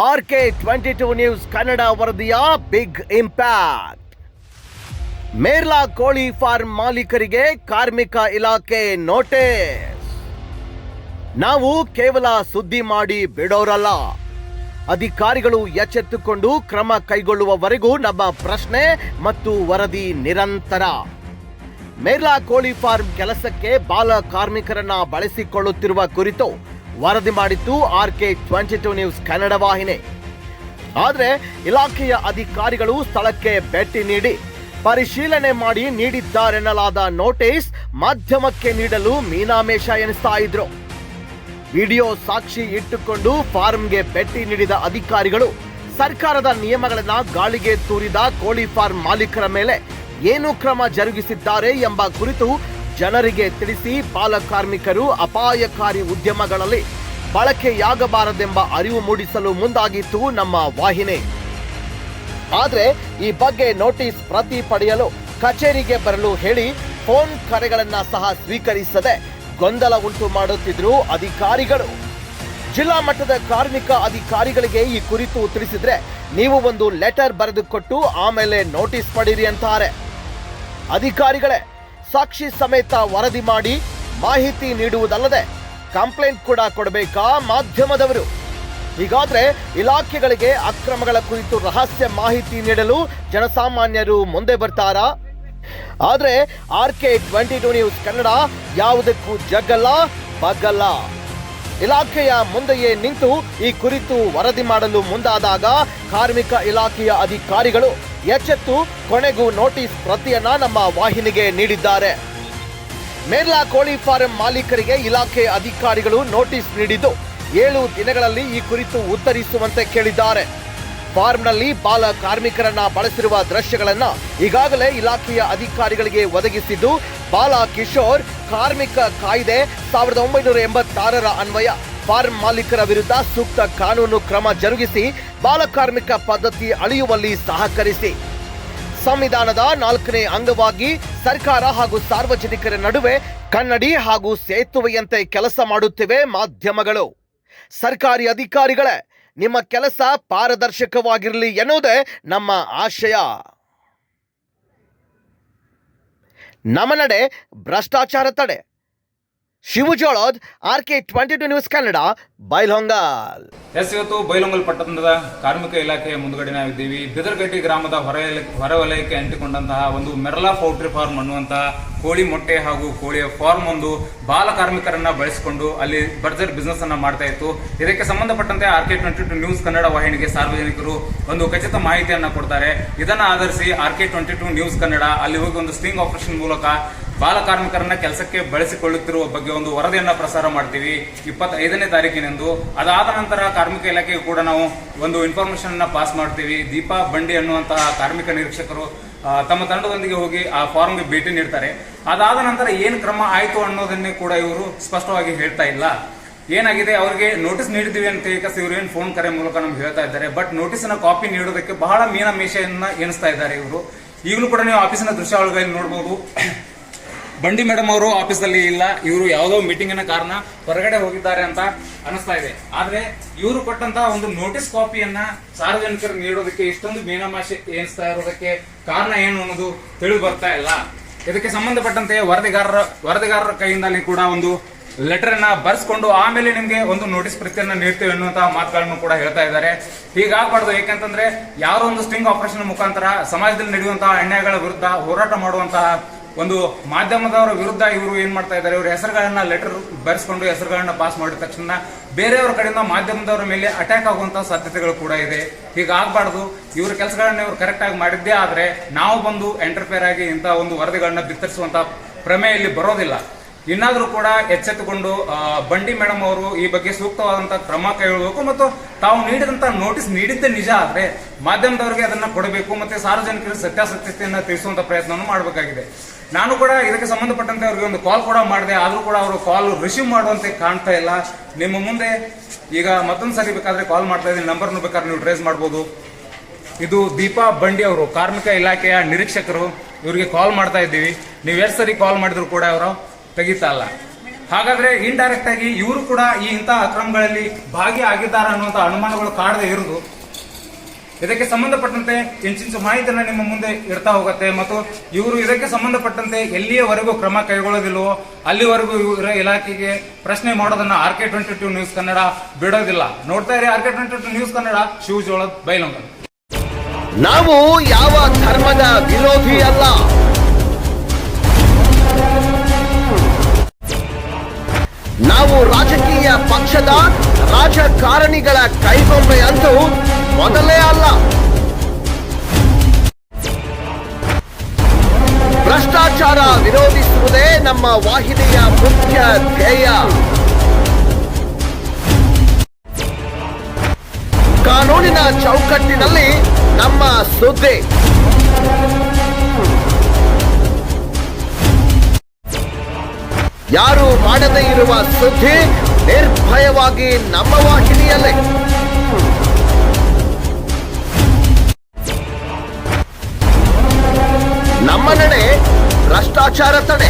R K twenty two news Kannada ವರದಿಯ big impact. ಮೇರ್ಲಾ ಕೋಳಿ form ಮಾಲೀಕರಿಗೆ ಕಾರ್ಮಿಕ ಇಲಾಖೆ ನೋಟಿಸ್. ನಾವು ಕೇವಲ ಸುದ್ದಿ ಮಾಡಿ ಬಿಡೋರಲ್ಲ. ಅಧಿಕಾರಿಗಳು ಎಚ್ಚೆತ್ತುಕೊಂಡು ಕ್ರಮ ಕೈಗೊಳ್ಳುವವರೆಗೂ ನಮ್ಮ ಪ್ರಶ್ನೆ ಮತ್ತು ವರದಿ ನಿರಂತರ. ಮೇರ್ಲಾ ಕೋಳಿ ಫಾರ್ಮ್ ಕೆಲಸಕ್ಕೆ ಬಾಲ ಕಾರ್ಮಿಕರನ್ನ ಬಳಸಿಕೊಳ್ಳುತ್ತಿರುವ ಕುರಿತು ವರದಿ ಮಾಡಿತ್ತು R K twenty two news Kannada ವಾಹಿನಿ. ಆದರೆ ಇಲಾಖೆಯ ಅಧಿಕಾರಿಗಳು ಸ್ಥಳಕ್ಕೆ ಭೇಟಿ ನೀಡಿ ಪರಿಶೀಲನೆ ಮಾಡಿ ನೀಡಿದ್ದಾರೆನ್ನಲಾದ ನೋಟಿಸ್ ಮಾಧ್ಯಮಕ್ಕೆ ನೀಡಲು ಮೀನಾಮೇಷ ಎನಿಸ್ತಾ ಇದ್ರು. ವಿಡಿಯೋ ಸಾಕ್ಷಿ ಇಟ್ಟುಕೊಂಡು ಫಾರ್ಮ್ಗೆ ಭೇಟಿ ನೀಡಿದ ಅಧಿಕಾರಿಗಳು, ಸರ್ಕಾರದ ನಿಯಮಗಳನ್ನ ಗಾಳಿಗೆ ತೂರಿದ ಕೋಳಿ ಫಾರ್ಮ್ ಮಾಲೀಕರ ಮೇಲೆ ಏನು ಕ್ರಮ ಜರುಗಿಸಿದ್ದಾರೆ ಎಂಬ ಕುರಿತು ಜನರಿಗೆ ತಿಳಿಸಿ ಬಾಲಕಾರ್ಮಿಕರು ಅಪಾಯಕಾರಿ ಉದ್ಯಮಗಳಲ್ಲಿ ಬಳಕೆಯಾಗಬಾರದೆಂಬ ಅರಿವು ಮೂಡಿಸಲು ಮುಂದಾಗಿತ್ತು ನಮ್ಮ ವಾಹಿನಿ. ಆದರೆ ಈ ಬಗ್ಗೆ ನೋಟಿಸ್ ಪ್ರತಿ ಪಡೆಯಲು ಕಚೇರಿಗೆ ಬರಲು ಹೇಳಿ ಫೋನ್ ಕರೆಗಳನ್ನು ಸಹ ಸ್ವೀಕರಿಸದೆ ಗೊಂದಲ ಉಂಟು ಮಾಡುತ್ತಿದ್ರು ಅಧಿಕಾರಿಗಳು. ಜಿಲ್ಲಾ ಮಟ್ಟದ ಕಾರ್ಮಿಕ ಅಧಿಕಾರಿಗಳಿಗೆ ಈ ಕುರಿತು ತಿಳಿಸಿದ್ರೆ ನೀವು ಒಂದು ಲೆಟರ್ ಬರೆದುಕೊಟ್ಟು ಆಮೇಲೆ ನೋಟಿಸ್ ಪಡೀರಿ ಅಂತಾರೆ. ಅಧಿಕಾರಿಗಳೇ ಸಾಕ್ಷಿ ಸಮೇತ ವರದಿ ಮಾಡಿ ಮಾಹಿತಿ ನೀಡುವುದಲ್ಲದೆ ಕಂಪ್ಲೇಂಟ್ ಕೂಡ ಕೊಡಬೇಕಾ ಮಾಧ್ಯಮದವರು? ಹೀಗಾದ್ರೆ ಇಲಾಖೆಗಳಿಗೆ ಅಕ್ರಮಗಳ ಕುರಿತು ರಹಸ್ಯ ಮಾಹಿತಿ ನೀಡಲು ಜನಸಾಮಾನ್ಯರು ಮುಂದೆ ಬರ್ತಾರಾ? ಆದ್ರೆ R K twenty two news Kannada ಯಾವುದಕ್ಕೂ ಜಗ್ಗಲ್ಲ, ಬಗ್ಗಲ್ಲ. ಇಲಾಖೆಯ ಮುಂದೆಯೇ ನಿಂತು ಈ ಕುರಿತು ವರದಿ ಮಾಡಲು ಮುಂದಾದಾಗ ಕಾರ್ಮಿಕ ಇಲಾಖೆಯ ಅಧಿಕಾರಿಗಳು ಎಚ್ಚೆತ್ತು ಕೊನೆಗೂ ನೋಟಿಸ್ ಪ್ರತಿಯನ್ನ ನಮ್ಮ ವಾಹಿನಿಗೆ ನೀಡಿದ್ದಾರೆ. ಮೇರ್ಲಾ ಕೋಳಿ ಫಾರಂ ಮಾಲೀಕರಿಗೆ ಇಲಾಖೆ ಅಧಿಕಾರಿಗಳು ನೋಟಿಸ್ ನೀಡಿದ್ದು, ಏಳು ದಿನಗಳಲ್ಲಿ ಈ ಕುರಿತು ಉತ್ತರಿಸುವಂತೆ ಕೇಳಿದ್ದಾರೆ. ಫಾರ್ಮ್ನಲ್ಲಿ ಬಾಲ ಕಾರ್ಮಿಕರನ್ನ ಬಳಸಿರುವ ದೃಶ್ಯಗಳನ್ನ ಈಗಾಗಲೇ ಇಲಾಖೆಯ ಅಧಿಕಾರಿಗಳಿಗೆ ಒದಗಿಸಿದ್ದು ಬಾಲ ಕಿಶೋರ್ ಕಾರ್ಮಿಕ ಕಾಯ್ದೆ ಸಾವಿರದ ಒಂಬೈನೂರ ಎಂಬತ್ತಾರರ ಅನ್ವಯ. ಫಾರ್ಮ್ ಮಾಲೀಕರ ವಿರುದ್ಧ ಸೂಕ್ತ ಕಾನೂನು ಕ್ರಮ ಜರುಗಿಸಿ ಬಾಲ ಕಾರ್ಮಿಕ ಪದ್ಧತಿ ಅಳಿಯುವಲ್ಲಿ ಸಹಕರಿಸಿ. ಸಂವಿಧಾನದ ನಾಲ್ಕನೇ ಅಂಗವಾಗಿ ಸರ್ಕಾರ ಹಾಗೂ ಸಾರ್ವಜನಿಕರ ನಡುವೆ ಕನ್ನಡಿ ಹಾಗೂ ಸೇತುವೆಯಂತೆ ಕೆಲಸ ಮಾಡುತ್ತಿವೆ ಮಾಧ್ಯಮಗಳು. ಸರ್ಕಾರಿ ಅಧಿಕಾರಿಗಳೇ, ನಿಮ್ಮ ಕೆಲಸ ಪಾರದರ್ಶಕವಾಗಿರಲಿ ಎನ್ನುವುದೇ ನಮ್ಮ ಆಶಯ. ನಮ್ಮ ನಡೆ ಭ್ರಷ್ಟಾಚಾರ ತಡೆ. Shivajolad R K twenty two news Kannada, Bailhongal. Yes ಇವತ್ತು ಬೈಲೊಂಗಲ್ ಪಟ್ಟಣದ ಕಾರ್ಮಿಕ ಇಲಾಖೆಯ ಮುಂದುಗಡೆ ನಾವಿದ್ದೀವಿ ಬಿದರ್ಗಟ್ಟಿ ಗ್ರಾಮದ ಹೊರ ಹೊರವಲಯಕ್ಕೆ ಅಂಟಿಕೊಂಡಂತಹ ಒಂದು ಮೆರಲಾ ಪೌಲ್ಟ್ರಿ ಫಾರ್ಮ್ ಅನ್ನುವಂತಹ ಕೋಳಿ ಮೊಟ್ಟೆ ಹಾಗೂ ಕೋಳಿಯ ಫಾರ್ಮ್ ಒಂದು ಬಾಲ ಕಾರ್ಮಿಕರನ್ನ ಬಳಸಿಕೊಂಡು ಅಲ್ಲಿ ಬರ್ಜರ್ ಬಿಸ್ನೆಸ್ ಅನ್ನ ಮಾಡ್ತಾ ಇತ್ತು. ಇದಕ್ಕೆ ಸಂಬಂಧಪಟ್ಟಂತೆ R K twenty two news Kannada ವಾಹಿನಿಗೆ ಸಾರ್ವಜನಿಕರು ಒಂದು ಖಚಿತ ಮಾಹಿತಿಯನ್ನ ಕೊಡ್ತಾರೆ. ಇದನ್ನ ಆಧರಿಸಿ R K twenty two news Kannada ಅಲ್ಲಿ ಹೋಗಿ ಒಂದು ಸ್ಟಿಂಗ್ ಆಪರೇಷನ್ ಮೂಲಕ ಬಾಲ ಕಾರ್ಮಿಕರನ್ನ ಕೆಲಸಕ್ಕೆ ಬಳಸಿಕೊಳ್ಳುತ್ತಿರುವ ಬಗ್ಗೆ ಒಂದು ವರದಿಯನ್ನ ಪ್ರಸಾರ ಮಾಡ್ತೀವಿ. ಇಪ್ಪತ್ತೈದನೇ ತಾರೀಕಿನಂದು ಅದಾದ ನಂತರ ಕಾರ್ಮಿಕ ಇಲಾಖೆಗೆ ಕೂಡ ನಾವು ಒಂದು ಇನ್ಫಾರ್ಮೇಶನ್ ಅನ್ನ ಪಾಸ್ ಮಾಡ್ತೀವಿ. ದೀಪಾ ಬಂಡಿ ಅನ್ನುವಂತಹ ಕಾರ್ಮಿಕ ನಿರೀಕ್ಷಕರು ತಮ್ಮ ತಂಡದೊಂದಿಗೆ ಹೋಗಿ ಆ ಫಾರ್ಮ್ಗೆ ಭೇಟಿ ನೀಡ್ತಾರೆ. ಅದಾದ ನಂತರ ಏನು ಕ್ರಮ ಆಯಿತು ಅನ್ನೋದನ್ನೇ ಕೂಡ ಇವರು ಸ್ಪಷ್ಟವಾಗಿ ಹೇಳ್ತಾ ಇಲ್ಲ. ಏನಾಗಿದೆ? ಅವರಿಗೆ ನೋಟಿಸ್ ನೀಡಿದ್ವಿ ಅಂತ ಏಕಸ್ ಇವರು ಏನು ಫೋನ್ ಕರೆ ಮೂಲಕ ನಮ್ಗೆ ಹೇಳ್ತಾ ಇದ್ದಾರೆ. ಬಟ್ ನೋಟಿಸ್ನ ಕಾಪಿ ನೀಡೋದಕ್ಕೆ ಬಹಳ ಮೀನ ಮೇಷೆಯನ್ನ ಎಣಿಸ್ತಾ ಇದ್ದಾರೆ ಇವರು. ಈಗಲೂ ಕೂಡ ನೀವು ಆಫೀಸಿನ ದೃಶ್ಯಾವಳಿಗಳಲ್ಲಿ ನೋಡಬಹುದು ಬಂಡಿ ಮೇಡಮ್ ಅವರು ಆಫೀಸಲ್ಲಿ ಇಲ್ಲ. ಇವರು ಯಾವುದೋ ಮೀಟಿಂಗಿನ ಕಾರಣ ಹೊರಗಡೆ ಹೋಗಿದ್ದಾರೆ ಅಂತ ಅನಿಸ್ತಾ ಇದೆ. ಆದ್ರೆ ಇವರು ಕೊಟ್ಟಂತ ಒಂದು ನೋಟಿಸ್ ಕಾಪಿಯನ್ನ ಸಾರ್ವಜನಿಕರು ನೀಡೋದಕ್ಕೆ ಇಷ್ಟೊಂದು ಮೀನಮಾಶೆ ಎನಿಸ್ತಾ ಇರೋದಕ್ಕೆ ಕಾರಣ ಏನು ಅನ್ನೋದು ತಿಳಿದು ಬರ್ತಾ ಇಲ್ಲ. ಇದಕ್ಕೆ ಸಂಬಂಧಪಟ್ಟಂತೆ ವರದಿಗಾರರ ವರದಿಗಾರರ ಕೈಯಿಂದಲೇ ಕೂಡ ಒಂದು ಲೆಟರ್ ಅನ್ನ ಬರ್ಸ್ಕೊಂಡು ಆಮೇಲೆ ನಿಮ್ಗೆ ಒಂದು ನೋಟಿಸ್ ಪ್ರತಿಯನ್ನ ನೀಡ್ತೇವೆ ಅನ್ನುವಂತಹ ಮಾತುಗಳನ್ನು ಕೂಡ ಹೇಳ್ತಾ ಇದ್ದಾರೆ. ಹೀಗಾಗಬಾರ್ದು ಯಾಕಂತಂದ್ರೆ ಯಾರೋ ಒಂದು ಸ್ಟಿಂಗ್ ಆಪರೇಷನ್ ಮುಖಾಂತರ ಸಮಾಜದಲ್ಲಿ ನಡೆಯುವಂತಹ ಅನ್ಯಾಯಗಳ ವಿರುದ್ಧ ಹೋರಾಟ ಮಾಡುವಂತಹ ಒಂದು ಮಾಧ್ಯಮದವರ ವಿರುದ್ಧ ಇವರು ಏನ್ ಮಾಡ್ತಾ ಇದ್ದಾರೆ, ಇವರು ಹೆಸರುಗಳನ್ನ ಲೆಟರ್ ಬರೆಸ್ಕೊಂಡು ಹೆಸರುಗಳನ್ನ ಪಾಸ್ ಮಾಡಿದ ತಕ್ಷಣ ಬೇರೆಯವರ ಕಡೆಯಿಂದ ಮಾಧ್ಯಮದವರ ಮೇಲೆ ಅಟ್ಯಾಕ್ ಆಗುವಂತಹ ಸಾಧ್ಯತೆಗಳು ಕೂಡ ಇದೆ. ಹೀಗಾಗಬಾರ್ದು. ಇವರ ಕೆಲಸಗಳನ್ನ ಇವರು ಕರೆಕ್ಟ್ ಆಗಿ ಮಾಡಿದ್ದೇ ಆದ್ರೆ ನಾವು ಬಂದು ಎಂಟರ್ಫೇರ್ ಆಗಿ ಇಂತಹ ಒಂದು ವರದಿಗಳನ್ನ ಪ್ರಮೇಯ ಇಲ್ಲಿ ಬರೋದಿಲ್ಲ. ಇನ್ನಾದ್ರೂ ಕೂಡ ಎಚ್ಚೆತ್ತುಕೊಂಡು ಬಂಡಿ ಮೇಡಮ್ ಅವರು ಈ ಬಗ್ಗೆ ಸೂಕ್ತವಾದಂತಹ ಕ್ರಮ ಕೈಗೊಳ್ಳಬೇಕು ಮತ್ತು ತಾವು ನೀಡಿದಂತ ನೋಟಿಸ್ ನೀಡಿದ್ದೇ ನಿಜ ಆದ್ರೆ ಮಾಧ್ಯಮದವರಿಗೆ ಅದನ್ನ ಕೊಡಬೇಕು ಮತ್ತೆ ಸಾರ್ವಜನಿಕರಿಗೆ ಸತ್ಯಾಸತ್ಯತೆಯನ್ನು ತಿಳಿಸುವಂತ ಪ್ರಯತ್ನವನ್ನು ಮಾಡಬೇಕಾಗಿದೆ. ನಾನು ಕೂಡ ಇದಕ್ಕೆ ಸಂಬಂಧಪಟ್ಟಂತೆ ಅವರಿಗೆ ಒಂದು ಕಾಲ್ ಕೂಡ ಮಾಡಿದೆ. ಆದರೂ ಕೂಡ ಅವರು ಕಾಲ್ ರಿಸೀವ್ ಮಾಡುವಂತೆ ಕಾಣ್ತಾ ಇಲ್ಲ. ನಿಮ್ಮ ಮುಂದೆ ಈಗ ಮತ್ತೊಂದು ಸರಿ ಬೇಕಾದ್ರೆ ಕಾಲ್ ಮಾಡ್ತಾ ಇದ್ದೀನಿ. ನಂಬರ್ನು ಬೇಕಾದ್ರೆ ನೀವು ಟ್ರೇಸ್ ಮಾಡ್ಬೋದು. ಇದು ದೀಪಾ ಬಂಡಿ ಅವರು, ಕಾರ್ಮಿಕ ಇಲಾಖೆಯ ನಿರೀಕ್ಷಕರು. ಇವರಿಗೆ ಕಾಲ್ ಮಾಡ್ತಾ ಇದ್ದೀವಿ. ನೀವು ಎಷ್ಟು ಸರಿ ಕಾಲ್ ಮಾಡಿದ್ರು ಕೂಡ ಅವರು? ತೆಗಿತಾ ಇಲ್ಲ. ಹಾಗಾದ್ರೆ ಡೈರೆಕ್ಟ್ ಆಗಿ ಇವರು ಕೂಡ ಈ ಇಂತಹ ಅಕ್ರಮಗಳಲ್ಲಿ ಭಾಗಿಯಾಗಿದ್ದಾರೆ ಅನ್ನುವಂತ ಅನುಮಾನಗಳು ಕಾಡದೆ ಇರುವುದು. ಇದಕ್ಕೆ ಸಂಬಂಧಪಟ್ಟಂತೆ ಇಂಚಿಂಚು ಮಾಹಿತಿಯನ್ನ ನಿಮ್ಮ ಮುಂದೆ ಇರ್ತಾ ಹೋಗುತ್ತೆ. ಮತ್ತು ಇವರು ಇದಕ್ಕೆ ಸಂಬಂಧಪಟ್ಟಂತೆ ಎಲ್ಲಿಯವರೆಗೂ ಕ್ರಮ ಕೈಗೊಳ್ಳೋದಿಲ್ಲವೋ ಅಲ್ಲಿವರೆಗೂ ಇವರ ಇಲಾಖೆಗೆ ಪ್ರಶ್ನೆ ಮಾಡೋದನ್ನ R K twenty two news Kannada ಬಿಡೋದಿಲ್ಲ. ನೋಡ್ತಾ ಇರಿ R K twenty two news Kannada Shivajolad Bailhongal ನಾವು ಯಾವ ಧರ್ಮದ ವಿರೋಧಿ ರಾಜಕಾರಣಿಗಳ ಕೈಗೊಂಬೆ ಅಂತೂ ಮೊದಲೇ ಅಲ್ಲ. ಭ್ರಷ್ಟಾಚಾರ ವಿರೋಧಿಸುವುದೇ ನಮ್ಮ ವಾಹಿನಿಯ ಮುಖ್ಯ ಧ್ಯೇಯ. ಕಾನೂನಿನ ಚೌಕಟ್ಟಿನಲ್ಲಿ ನಮ್ಮ ಸುದ್ದಿ. ಯಾರು ಮಾಡದೇ ಇರುವ ಸುದ್ದಿ ನಿರ್ಭಯವಾಗಿ ನಮ್ಮ ವಾಹಿನಿಯಲ್ಲೇ. ನಮ್ಮ ನಡೆ ಭ್ರಷ್ಟಾಚಾರ ತಡೆ.